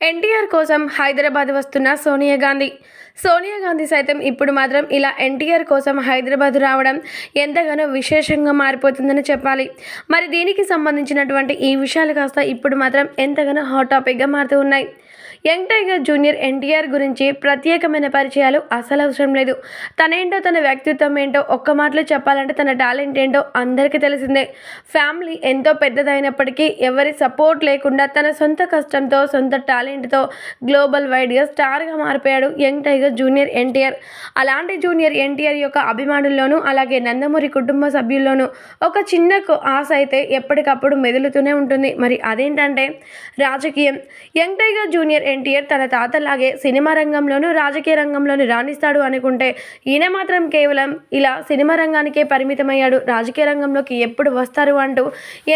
ఎన్టీఆర్ కోసం హైదరాబాద్ వస్తున్న సోనియా గాంధీ. సోనియా గాంధీ సైతం ఇప్పుడు మాత్రం ఇలా ఎన్టీఆర్ కోసం హైదరాబాద్ రావడం ఎంతగానో విశేషంగా మారిపోతుందని చెప్పాలి. మరి దీనికి సంబంధించినటువంటి ఈ విషయాలు కాస్త ఇప్పుడు మాత్రం ఎంతగానో హాట్ టాపిక్గా మారుతూ ఉన్నాయి. యంగ్ టైగర్ జూనియర్ ఎన్టీఆర్ గురించి ప్రత్యేకమైన పరిచయాలు అసలు అవసరం లేదు. తనేంటో తన వ్యక్తిత్వం ఏంటో ఒక్క మాటలో చెప్పాలంటే తన టాలెంట్ ఏంటో అందరికీ తెలిసిందే. ఫ్యామిలీ ఎంతో పెద్దదైనప్పటికీ ఎవరి సపోర్ట్ లేకుండా తన సొంత కష్టంతో సొంత టాలెంట్ టాలెంట్తో గ్లోబల్ వైడ్గా స్టార్గా మారిపోయాడు యంగ్ టైగర్ జూనియర్ ఎన్టీఆర్. అలాంటి జూనియర్ ఎన్టీఆర్ యొక్క అభిమానుల్లోనూ అలాగే నందమూరి కుటుంబ సభ్యుల్లోనూ ఒక చిన్నకు ఆశ అయితే ఎప్పటికప్పుడు మెదులుతూనే ఉంటుంది. మరి అదేంటంటే రాజకీయం. యంగ్ టైగర్ జూనియర్ ఎన్టీఆర్ తన తాతలాగే సినిమా రంగంలోనూ రాజకీయ రంగంలోనూ రాణిస్తాడు అనుకుంటే ఈయన మాత్రం కేవలం ఇలా సినిమా రంగానికే పరిమితమయ్యాడు. రాజకీయ రంగంలోకి ఎప్పుడు వస్తారు అంటూ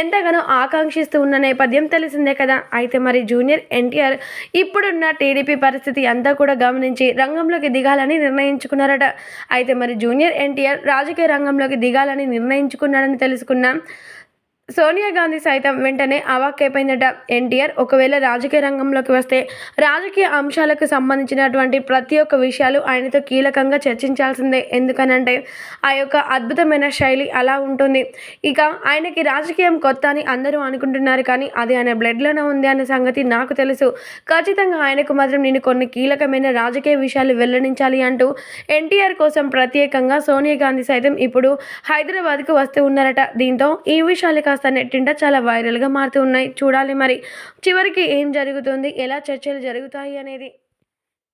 ఎంతగానో ఆకాంక్షిస్తూ ఉన్న నేపథ్యం తెలిసిందే కదా. అయితే మరి జూనియర్ ఎన్టీఆర్ ఇప్పుడున్న టీడీపీ పరిస్థితి అంతా కూడా గమనించి రంగంలోకి దిగాలని నిర్ణయించుకున్నారట. అయితే మరి జూనియర్ ఎన్టీఆర్ రాజకీయ రంగంలోకి దిగాలని నిర్ణయించుకున్నాడని తెలుసుకున్నాం. సోనియా గాంధీ సైతం వెంటనే అవాక్కైపోయిందట ఎన్టీఆర్. ఒకవేళ రాజకీయ రంగంలోకి వస్తే రాజకీయ అంశాలకు సంబంధించినటువంటి ప్రతి ఒక్క విషయాలు ఆయనతో కీలకంగా చర్చించాల్సిందే. ఎందుకనంటే ఆ యొక్క అద్భుతమైన శైలి అలా ఉంటుంది. ఇక ఆయనకి రాజకీయం కొత్త అని అందరూ అనుకుంటున్నారు కానీ అది ఆయన బ్లడ్లోనే ఉంది అనే సంగతి నాకు తెలుసు. ఖచ్చితంగా ఆయనకు మాత్రం నేను కొన్ని కీలకమైన రాజకీయ విషయాలు వెల్లడించాలి అంటూ ఎన్టీఆర్ కోసం ప్రత్యేకంగా సోనియా గాంధీ సైతం ఇప్పుడు హైదరాబాద్కు వస్తూ ఉన్నారట. దీంతో ఈ విషయాలు కాస్త కాస్త నెట్టింట చాలా వైరల్గా మారుతూ ఉన్నాయి. చూడాలి మరి. చివరికి ఏం జరుగుతుంది? ఎలా చర్చలు జరుగుతాయి అనేది